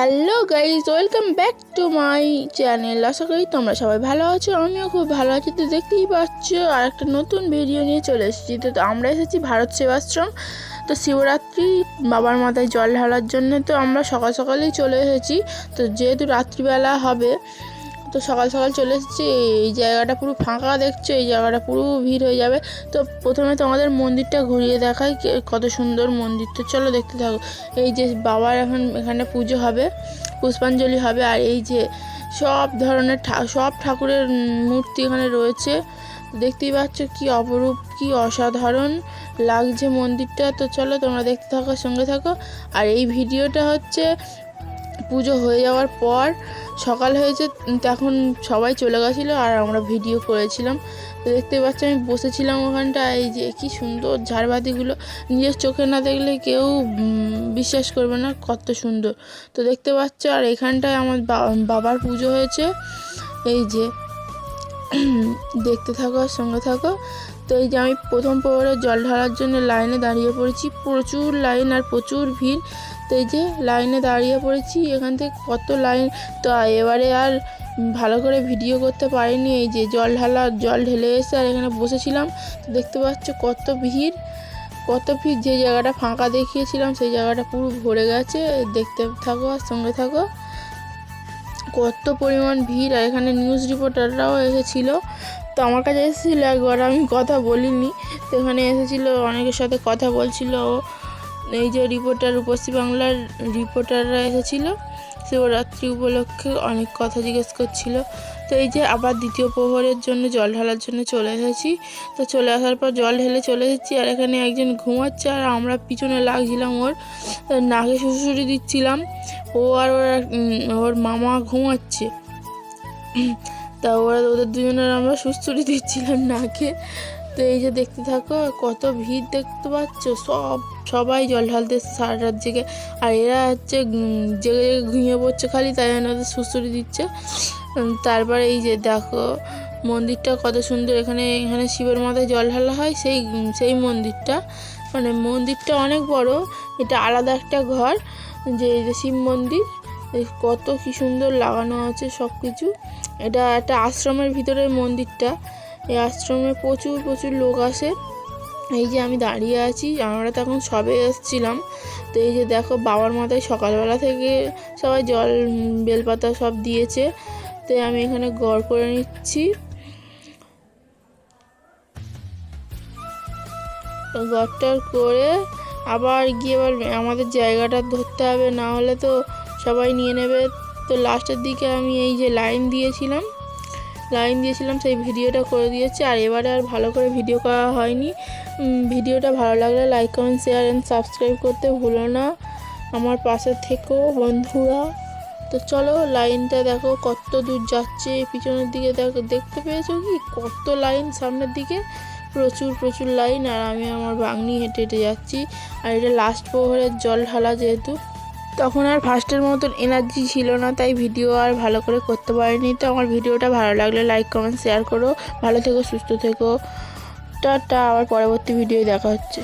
Hello guys welcome back to my channel. আশা করি তোমরা সবাই ভালো আছো, আমিও খুব ভালো আছি। তো দেখতেই পাচ্ছ আর একটা নতুন ভিডিও নিয়ে চলে এসেছি। তো আমরা এসেছি ভারত সেবাশ্রম। তো শিবরাত্রি, বাবার মাথায় জল ঢালার জন্য তো আমরা সকাল সকালেই চলে এসেছি। তো যেহেতু রাত্রিবেলা হবে তো সকাল সকাল চলে এসেছি, এই জায়গাটা পুরো ফাঁকা দেখছ, এই জায়গাটা পুরো ভিড় হয়ে যাবে। তো প্রথমে তোমাদের মন্দিরটা ঘুরিয়ে দেখাই কত সুন্দর মন্দির। তো চলো দেখতে থাকো, এই যে বাবার এখন এখানে পুজো হবে, পুষ্পাঞ্জলি হবে, আর এই যে সব ধরনের সব ঠাকুরের মূর্তি এখানে রয়েছে। দেখতেই পাচ্ছ কি অপরূপ, কি অসাধারণ লাগছে মন্দিরটা। তো চলো তোমরা দেখতে থাকো, সঙ্গে থাকো। আর এই ভিডিওটা হচ্ছে পুজো হয়ে যাওয়ার পর সকাল হয়েছে তখন সবাই চলে গেছিল আর আমরা ভিডিও করেছিলাম। তো দেখতে পাচ্ছি আমি বসেছিলাম ওখানটা এই যে কি সুন্দর ঝাড়বাতিগুলো। নিজের চোখে না দেখলে কেউ বিশ্বাস করবে না কত সুন্দর। তো দেখতে পাচ্ছ আর এখানটায় আমার বাবার পুজো হয়েছে। এই যে, দেখতে থাকো সঙ্গে থাকো। তো এই যে আমি প্রথম প্রহরে জল ঢালার জন্য লাইনে দাঁড়িয়ে পড়েছি। প্রচুর লাইন আর প্রচুর ভিড়। তো এই যে লাইনে দাঁড়িয়ে পড়েছি, এখান থেকে কত লাইন? তো এবারে আর ভালো করে ভিডিও করতে পারিনি, এই যে জল ঢালা, জল ঢেলে এসে আর এখানে বসেছিলাম। তো দেখতে পাচ্ছ কত ভিড় কত ভিড়। যে জায়গাটা ফাঁকা দেখিয়েছিলাম, সেই জায়গাটা পুরো ভরে গেছে। দেখতে থাকো আর সঙ্গে থাকো। কত পরিমাণ ভিড়, আর এখানে নিউজ রিপোর্টাররাও এসেছিল। তো আমার কাছে এসেছিল একবার, আমি কথা বলিনি। তো এখানে এসেছিল, অনেকের সাথে কথা বলছিল ও। এই যে রিপোর্টার পশ্চিম বাংলার রিপোর্টাররা এসেছিল শিবরাত্রি উপলক্ষে অনেক কথা জিজ্ঞেস করছিল। তো এই যে আবার দ্বিতীয় প্রহরের জন্য জল ঢালার জন্য চলে এসেছি। তো চলে আসার পর জল ঢেলে চলে এসেছি আর এখানে একজন ঘুমাচ্ছে আর আমরা পিছনে লাগছিলাম ওর। নাকে শুশুরি দিচ্ছিলাম। ও আর ওর ওর মামা ঘুমাচ্ছে। তা ওরা ওদের দুজনের আমরা সুস্থরি দিচ্ছিলাম নাকে। তো এই যে দেখতে থাকো, কত ভিড় দেখতে পাচ্ছ? সব, সবাই জল ঢালতে সারা রাত জেগে। আর এরা হচ্ছে জেগে জেগে ঘুমিয়ে পড়ছে খালি, তাই জন্য ওদের সুস্থরি দিচ্ছে। তারপরে এই যে দেখো, মন্দিরটা কত সুন্দর। এখানে এখানে শিবের মাথায় জল ঢালা হয়, সেই সেই মন্দিরটা। মানে মন্দিরটা অনেক বড়, এটা আলাদা একটা ঘর, যে শিব মন্দির। কত কি সুন্দর লাগানো আছে সব কিছু এটা একটা আশ্রমের ভিতরের মন্দিরটা। এই আশ্রমে প্রচুর প্রচুর লোক আসে। এই যে আমি দাঁড়িয়ে আছি, আমরা তখন সবে এসেছিলাম। তো এই যে দেখো, বাবার মাথায় সকালবেলা থেকে সবাই জল বেলপাতা সব দিয়েছে। তো আমি এখানে গড় করে নিচ্ছি। গড়টার করে আবার গিয়ে এবার আমাদের জায়গাটা ধরতে হবে, না হলে তো সবাই নিয়ে নেবে। তো লাস্টের দিকে আমি এই যে লাইন দিয়েছিলাম। লাইন দিয়েছিলাম, সেই ভিডিওটা করে দিয়েছে। আর এবারে আর ভালো করে ভিডিও করা হয়নি। ভিডিওটা ভালো লাগলে like comment share and subscribe করতে ভুলো না। আমার পাশে থেকেও বন্ধুরা। তো চলো লাইনটা দেখো, কত দূর যাচ্ছে। পিছনের দিকে দেখো, দেখতে পেয়েছ কি? কত লাইন সামনের দিকে। প্রচুর প্রচুর লাইন। আর আমি আমার বাগনি হেঁটে হেঁটে যাচ্ছি। আর এটা লাস্ট প্রহরের জল ঢালা যেহেতু। তখন আর ফার্স্টের মতন এনার্জি ছিল না, তাই ভিডিও আর ভালো করে করতে পারিনি। তো আমার ভিডিওটা ভালো লাগলে লাইক কমেন্ট শেয়ার করো। ভালো থেকো, সুস্থ থেকো। টাটা, আবার পরবর্তী ভিডিও দেখা হচ্ছে।